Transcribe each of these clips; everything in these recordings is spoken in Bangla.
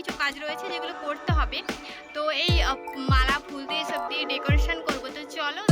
কিছু কাজ রয়েছে যেগুলো করতে হবে। তো এই মালা, ফুল দিয়ে সব দিয়ে ডেকোরেশন করব। তো চলো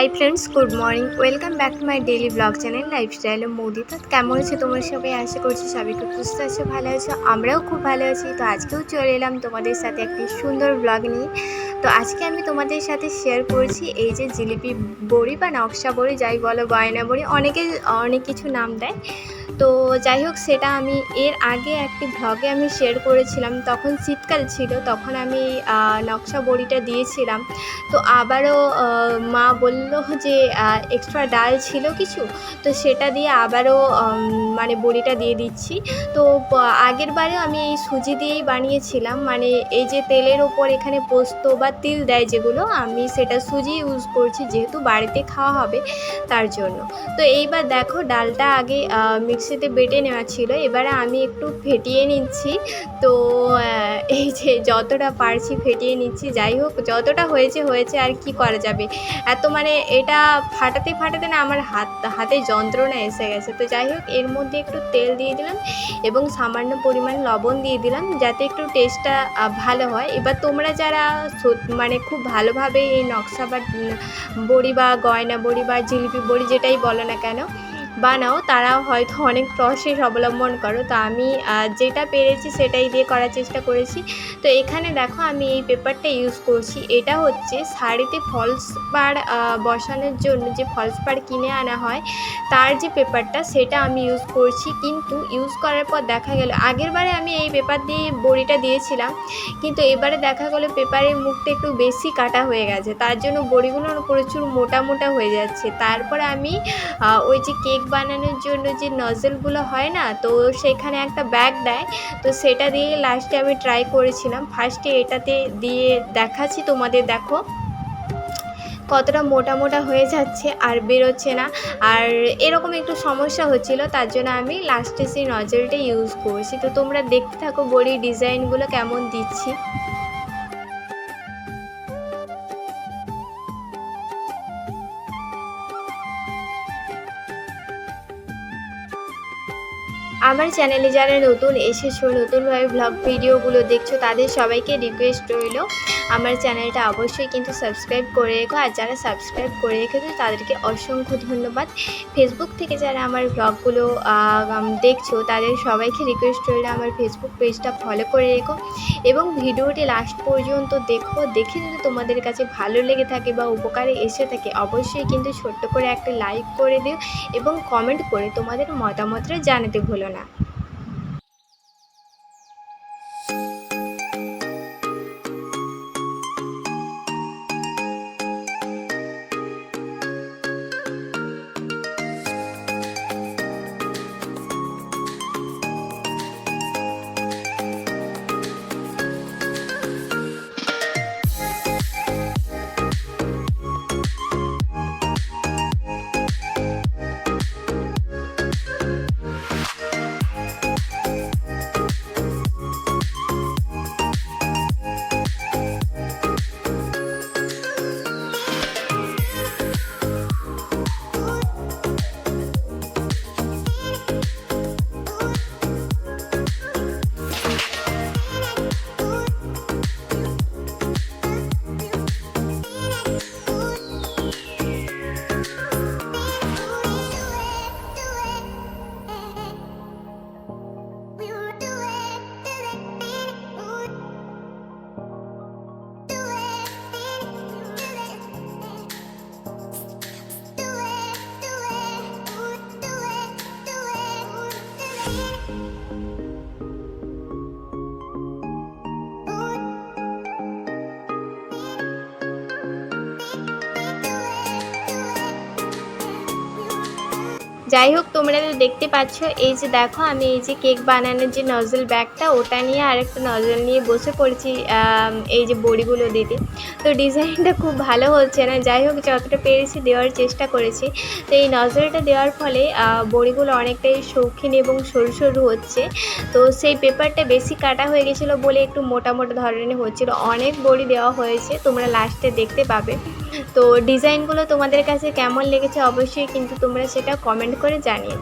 hi friends good morning welcome back to my daily vlog channel lifestyle মোদিতা কেমন আছে তোমার সবাই? আশা করছি সবাই খুব সুস্থ আছো, ভালো আছো, আমরাও খুব ভালো আছি। তো আজকেও চলে এলাম তোমাদের সাথে একটি সুন্দর ব্লগ নিয়ে। তো আজকে আমি তোমাদের সাথে শেয়ার করছি এই যে জিলিপি বড়ি বা নকশা বড়ি, যাই বলো গয়না বড়ি, অনেকে, অনেক কিছু নাম দেয়। তো যাই হোক, সেটা আমি এর আগে একটি ব্লগে আমি শেয়ার করেছিলাম। তখন শীতকাল ছিল, তখন আমি নকশা বড়িটা দিয়েছিলাম। তো আবারও মা বলল যে এক্সট্রা ডাল ছিল কিছু, তো সেটা দিয়ে আবারও মানে বড়িটা দিয়ে দিচ্ছি। তো আগের বারেও আমি এই সুজি দিয়েই বানিয়েছিলাম। মানে এই যে তেলের ওপর এখানে পোস্ত বা তিল দেয় যেগুলো, আমি সেটা সুজি ইউজ করছি যেহেতু বাড়িতে খাওয়া হবে তার জন্য। তো এইবার দেখো ডালটা আগে মিক্সিতে বেটে নেওয়া ছিল। এবারে আমি একটু ফেটিয়ে নিচ্ছি। তো এই যে যতটা পারছি ফেটিয়ে নিচ্ছি। যাই হোক, যতটা হয়েছে হয়েছে। আর কি করা যাবে? এত মানে এটা ফাটাতে ফাটাতে না আমার হাত, হাতে যন্ত্রণা এসে গেছে। তো যাই হোক, এর মধ্যে একটু তেল দিয়ে দিলাম এবং সামান্য পরিমাণ লবণ দিয়ে দিলাম যাতে একটু টেস্টটা ভালো হয়। এবার তোমরা যারা মানে খুব ভালোভাবে এই নকশা বা বড়ি বা গয়না বড়ি বা জিলিপি বড়ি যেটাই বলো না কেন বানাও তারা হয়তো অনেক প্রসেস অবলম্বন করো। তো আমি যেটা পেরেছি সেটাই দিয়ে করার চেষ্টা করেছি। তো এখানে দেখো আমি এই পেপারটা ইউজ করছি। এটা হচ্ছে শাড়িতে ফলস পাড় বসানোর জন্য যে ফলস পাড় কিনে আনা হয়, তার যে পেপারটা সেটা আমি ইউজ করছি। কিন্তু ইউজ করার পর দেখা গেল, আগের বারে আমি এই পেপার দিয়ে বড়িটা দিয়েছিলাম, কিন্তু এবারে দেখা গেলো পেপারের মুখটা একটু বেশি কাটা হয়ে গেছে। তার জন্য বড়িগুলো প্রচুর মোটা মোটা হয়ে যাচ্ছে। তারপরে আমি ওই যে কেক বানানোর জন্য যে নজলগুলো হয় না, তো সেখানে একটা ব্যাগ দেয়। তো সেটা দিয়ে লাস্টে আমি ট্রাই করেছিলাম। ফার্স্টে এটাতে দিয়ে দেখাচ্ছি, তোমাদের দেখো। কতটা মোটা মোটা হয়ে যাচ্ছে আর বেরোচ্ছে না। আর এরকম একটু সমস্যা হচ্ছিল, তার জন্য আমি লাস্টে সেই নজলটা ইউজ করছি। তো তোমরা দেখতে থাকো বড়ির ডিজাইনগুলো কেমন দিচ্ছি। আমার চ্যানেলে যারা নতুন এসেছ নতুনভাবে ব্লগ ভিডিওগুলো দেখছ তাদের সবাইকে রিকোয়েস্ট রইল। আমার চ্যানেলটা অবশ্যই কিন্তু সাবস্ক্রাইব করে রেখো। আর যারা সাবস্ক্রাইব করে রেখেছো, তাদেরকে অসংখ্য ধন্যবাদ। ফেসবুক থেকে যারা আমার ব্লগগুলো দেখছ, তাদের সবাইকে রিকোয়েস্ট রইল আমার ফেসবুক পেজটা ফলো করে রেখো। এবং ভিডিওটি লাস্ট পর্যন্ত দেখো। দেখে যদি তোমাদের কাছে ভালো লেগে থাকে বা উপকারে এসে থাকে, অবশ্যই কিন্তু ছোট্ট করে একটা লাইক করে দিও এবং কমেন্ট করে তোমাদের মতামতটা জানাতে ভুলো না। যাই হোক তোমরা দেখতে পাচ্ছ, এই যে দেখো, আমি এই যে কেক বানানোর যে নজল ব্যাগটা ওটা নিয়ে আরেকটা নজল নিয়ে বসে পড়েছি এই যে বড়িগুলো দিতে। তো ডিজাইনটা খুব ভালো হচ্ছে না। যাই হোক যতটা পেরেছি দেওয়ার চেষ্টা করেছি। তো এই নজলটা দেওয়ার ফলে বড়িগুলো অনেকটাই শৌখিন এবং সরু সরু হচ্ছে। তো সেই পেপারটা বেশি কাটা হয়ে গেছিল বলে একটু মোটা মোটা ধরনের হচ্ছিল। অনেক বড়ি দেওয়া হয়েছে, তোমরা লাস্টে দেখতে পাবে। তো ডিজাইনগুলো তোমাদের কাছে কেমন লেগেছে অবশ্যই কিন্তু তোমরা সেটা কমেন্ট করে জানিয়ে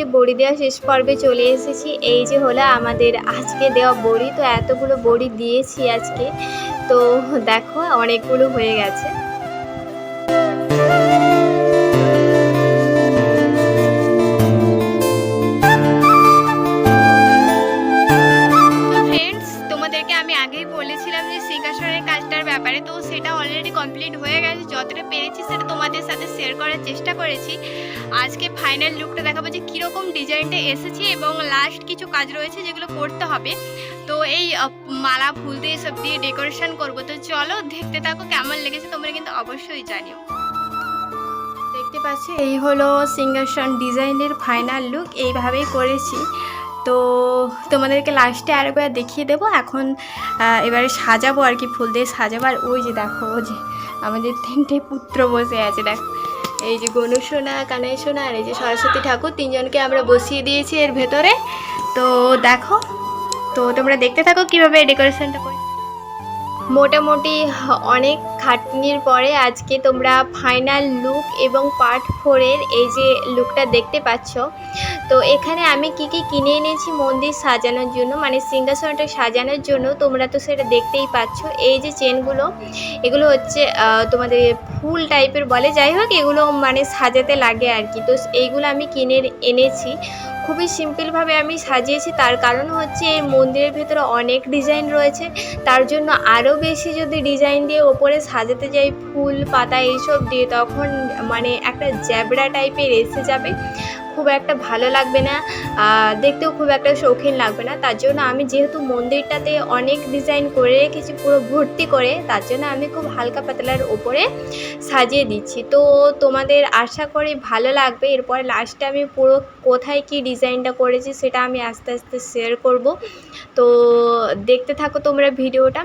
যে বড়ি দেওয়া শেষ পর্বে চলে এসেছি, এই যে হলো আমাদের আজকে দেওয়া বড়ি। তো এতগুলো বড়ি দিয়েছি আজকে। তো দেখো, অনেকগুলো হয়ে গেছে। ফাইনাল লুকটা দেখাবো যে কীরকম ডিজাইনটা এসেছে এবং লাস্ট কিছু কাজ রয়েছে যেগুলো করতে হবে। তো এই মালা, ফুল দিয়ে সব দিয়ে ডেকোরেশন করব। তো চলো দেখতে থাকো কেমন লেগেছে, তোমরা কিন্তু অবশ্যই জানিও। দেখতে পাচ্ছ, এই হলো সিংহাসন ডিজাইনের ফাইনাল লুক, এইভাবেই করেছি। তো তোমাদেরকে লাস্টে আরেকবার দেখিয়ে দেবো, এখন এবারে সাজাবো আর কি, ফুল দিয়ে সাজাবো। আর ওই যে দেখো যে আমাদের তিনটে পুত্র বসে আছে, দেখো। এই যে গনু সোনা, কানাই সোনা আর এই যে সরস্বতী ঠাকুর, তিনজনকে আমরা বসিয়ে দিয়েছি এর ভেতরে। তো দেখো, তো তোমরা দেখতে থাকো কীভাবে ডেকোরেশনটা করি। মোটামুটি অনেক খাটনির পরে আজকে তোমরা ফাইনাল লুক এবং পার্ট ফোরের এই যে লুকটা দেখতে পাচ্ছ। তো এখানে আমি কি কি কিনে এনেছি মন্দির সাজানোর জন্য মানে সিংহাসনটা সাজানোর জন্য তোমরা তো সেটা দেখতেই পাচ্ছ। এই যে চেনগুলো এগুলো হচ্ছে তোমাদের ফুল টাইপের বলে। যাই হোক, এগুলো মানে সাজাতে লাগে আর কি। তো এইগুলো আমি কিনে এনেছি। খুবই সিম্পলভাবে আমি সাজিয়েছি। তার কারণ হচ্ছে, এই মন্দিরের ভেতরে অনেক ডিজাইন রয়েছে। তার জন্য আরও বেশি যদি ডিজাইন দিয়ে ওপরে সাজাতে যাই, ফুল, পাতা এইসব দিয়ে, তখন মানে একটা জ্যাবড়া টাইপের এসে যাবে। খুব একটা ভালো লাগবে না দেখতেও খুব একটা শৌখিন লাগবে না। তার জন্য আমি যেহেতু মন্দিরটাতে অনেক ডিজাইন করে রেখেছি, পুরো ভর্তি করে, তার জন্য আমি খুব হালকা পাতলার ওপরে সাজিয়ে দিচ্ছি। তো তোমাদের আশা করি ভালো লাগবে। এরপরে লাস্টে আমি পুরো কোথায় কি ডিজাইনটা করেছি সেটা আমি আস্তে আস্তে শেয়ার করব। তো দেখতে থাকো তোমরা ভিডিওটা।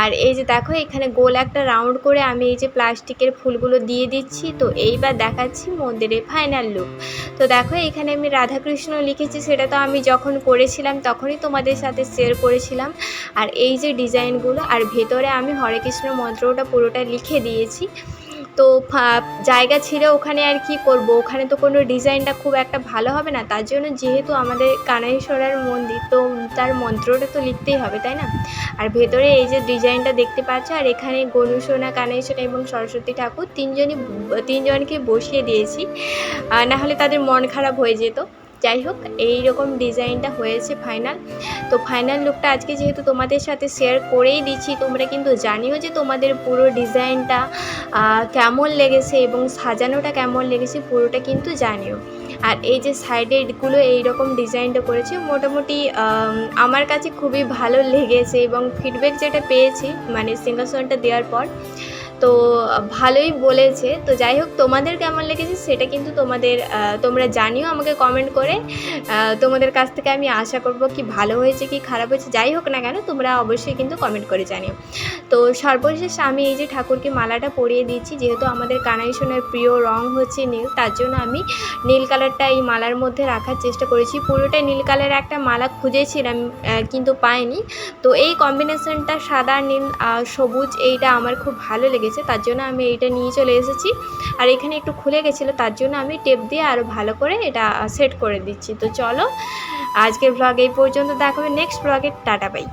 আর এই যে দেখো, এখানে গোল একটা রাউন্ড করে আমি এই যে প্লাস্টিকের ফুলগুলো দিয়ে দিচ্ছি। তো এইবার দেখাচ্ছি মন্দিরের ফাইনাল লুক তো দেখো এখানে আমি রাধাকৃষ্ণ লিখেছি, সেটা তো আমি যখন করেছিলাম তখনই তোমাদের সাথে শেয়ার করেছিলাম। আর এই যে ডিজাইনগুলো আর ভেতরে আমি হরে কৃষ্ণ মন্ত্রটা পুরোটা লিখে দিয়েছি। তো জায়গা ছেড়ে ওখানে আর কি করব? ওখানে তো কোনো ডিজাইনটা খুব একটা ভালো হবে না। তার জন্য যেহেতু আমাদের কানাইশ্বরার মন্দির, তো তার মন্ত্রটা তো লিখতেই হবে, তাই না? আর ভেতরে এই যে ডিজাইনটা দেখতে পাচ্ছ, আর এখানে গনুসোনা, কানাইসোনা এবং সরস্বতী ঠাকুর তিনজনই, তিনজনকে বসিয়ে দিয়েছি। না হলে তাদের মন খারাপ হয়ে যেত। যাই হোক এই রকম ডিজাইনটা হয়েছে ফাইনাল। তো ফাইনাল লুকটা আজকে যেহেতু তোমাদের সাথে শেয়ার করেই দিচ্ছি, তোমরা কিন্তু জানিও যে তোমাদের পুরো ডিজাইনটা কেমন লেগেছে এবং সাজানোটা কেমন লেগেছে পুরোটা কিন্তু জানিও। আর এই যে সাইডেরগুলো এইরকম ডিজাইনটা করেছে, মোটামুটি আমার কাছে খুবই ভালো লেগেছে এবং ফিডব্যাক যেটা পেয়েছি মানে সিংহাসনটা দেওয়ার পর তো, ভালোই বলেছে। তো যাই হোক তোমাদের কেমন লেগেছে সেটা কিন্তু তোমাদের তোমরা জানিও আমাকে কমেন্ট করে। তোমাদের কাছ থেকে আমি আশা করব কি ভালো হয়েছে, কি খারাপ হয়েছে যাই হোক না কেন, তোমরা অবশ্যই কিন্তু কমেন্ট করে জানিও। তো সর্বশেষ আমি এই যে ঠাকুরকে মালাটা পরিয়ে দিচ্ছি যেহেতু আমাদের কানাইশনের প্রিয় রং হচ্ছে নীল, তার জন্য আমি নীল কালারটা এই মালার মধ্যে রাখার চেষ্টা করেছি। পুরোটাই নীল কালার একটা মালা খুঁজেছিলাম কিন্তু পাইনি। তো এই কম্বিনেশনটা সাদা, নীল সবুজ, এইটা আমার খুব ভালো লেগেছে। তার জন্য আমি এইটা নিয়ে চলে এসেছি। আর এখানে একটু খুলে গেছিল, তার জন্য আমি টেপ দিয়ে আরও ভালো করে এটা সেট করে দিচ্ছি। তো চলো, আজকের ব্লগ এই পর্যন্ত দেখাবে নেক্সট ব্লগে টাটা পাই